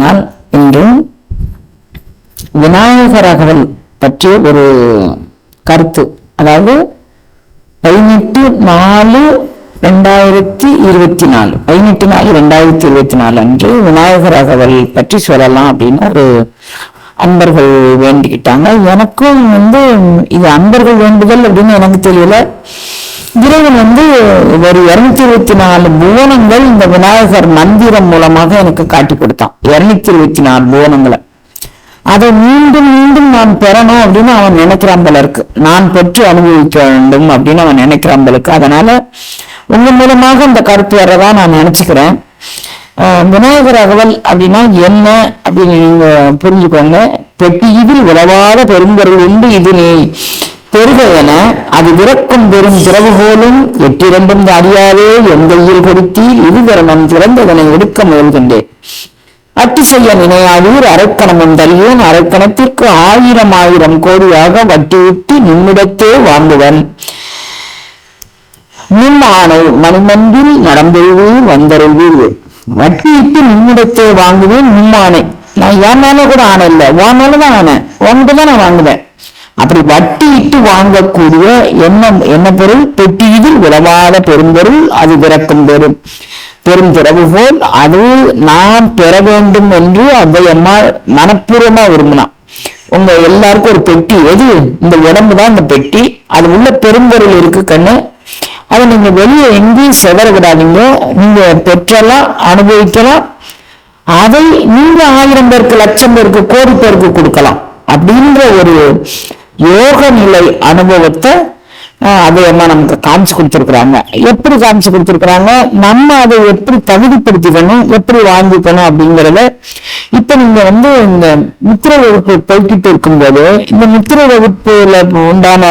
நான் இன்றும் விநாயகர் அகவல் பற்றிய ஒரு கருத்து. அதாவது பதினெட்டு நாலு ரெண்டாயிரத்தி இருபத்தி நாலு பதினெட்டு நாலு ரெண்டாயிரத்தி இருபத்தி நாலு அன்று விநாயகர் அகவல் பற்றி சொல்லலாம் அப்படின்னு ஒரு அன்பர்கள் வேண்டிக்கிட்டாங்க. எனக்கும் வந்து இது அன்பர்கள் வேண்டுதல் அப்படின்னு எனக்கு தெரியல. இறைவன் வந்து ஒரு இருநூத்தி இருபத்தி நாலு புவனங்கள் இந்த விநாயகர் மந்திரம் மூலமாக எனக்கு காட்டி கொடுத்தான். இருநூத்தி இருபத்தி நாலு புவனங்களை. அதை மீண்டும் மீண்டும் நான் பெறணும் அப்படின்னு அவன் நினைக்கிறான் போல இருக்கு. நான் பெற்று அனுபவிக்க வேண்டும் அப்படின்னு அவன் நினைக்கிறான் போல இருக்கு. அதனால உங்க மூலமாக இந்த கருத்து வர்றதா நான் நினைச்சுக்கிறேன். விநாயகர் அகவல் அப்படின்னா என்ன அப்படின்னு நீங்க புரிஞ்சுக்கோங்க. பெட்டி இதில் உறவாத பெரும்பொருள் உண்டு இது நீ பெருக என அது விறக்கும் பெரும் திறவுகோலும் எட்டிரண்டும் அறியாதே எந்தையில் இயல் கொடுத்தி இருகரணம் திறந்ததனை எடுக்க முயல்கின்றேன். அட்டு செய்ய நினையாதீர் அரைக்கணமும் தருவேன் அரைக்கணத்திற்கு ஆயிரம் ஆயிரம் கோடியாக வட்டி விட்டு நிம்மிடத்தே நின் ஆணை மணிமன்றில் நடந்தெழுவீர் வந்தருள்வீர். வட்டியிட்டு நிம்மிடத்தே வாங்குவேன் நிம்மானை நான் என் மேல கூட ஆணை இல்லை. உன் மேலதான் ஆனேன் உன்கிட்ட தான் நான் வாங்குவேன். அப்படி வட்டி இட்டு வாங்கக்கூடிய என்ன என்ன பொருள்? பெட்டியில் விளவாத பெரும்பொருள் அது விறக்கும் பெரும் பெரும் திறவு போல் அது நான் பெற வேண்டும் என்று அந்த அம்மா மனப்பூர்வமா விரும்பினான். உங்க எல்லாருக்கும் ஒரு பெட்டி. எது? இந்த உடம்பு தான் இந்த பெட்டி. அது உள்ள பெரும்பொருள் இருக்கு கண்ணு. அதை நீங்க வெளியே எங்கேயும் செதற விடாதீங்க நீங்க பெற்றலாம் அனுபவிக்கலாம். அதை நீங்க ஆயிரம் பேருக்கு லட்சம் பேருக்கு கோடி பேருக்கு கொடுக்கலாம். அப்படின்ற ஒரு யோக நிலை அனுபவத்தை ஆஹ், நமக்கு காமிச்சு கொடுத்துருக்குறாங்க. எப்படி காமிச்சு கொடுத்துருக்குறாங்க? நம்ம அதை எப்படி தகுதிப்படுத்திக்கணும்? எப்படி வாங்கிக்கணும் அப்படிங்கிறத இப்ப நீங்க வந்து இந்த முத்திரை வகுப்பு போய்கிட்டு இருக்கும்போது இந்த முத்திரை வகுப்புல உண்டான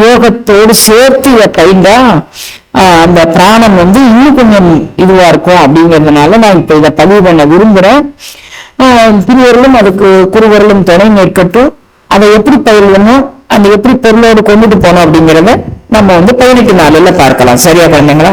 யோகத்தோடு சேர்த்து இதை அந்த பிராணம் வந்து இன்னும் கொஞ்சம் இதுவா இருக்கும் அப்படிங்கிறதுனால நான் இப்ப இதை பதிவு பண்ண விரும்புறேன். ஆஹ், திருவருளும் அதுக்கு குருவருளும் துணை நிற்கட்டும். அதை எப்படி பயிரணும் அந்த எப்படி பொருளோடு கொண்டுட்டு போனோம் அப்படிங்கிறத நம்ம வந்து பதினெட்டு நாளில் பார்க்கலாம். சரியா குழந்தைங்களா?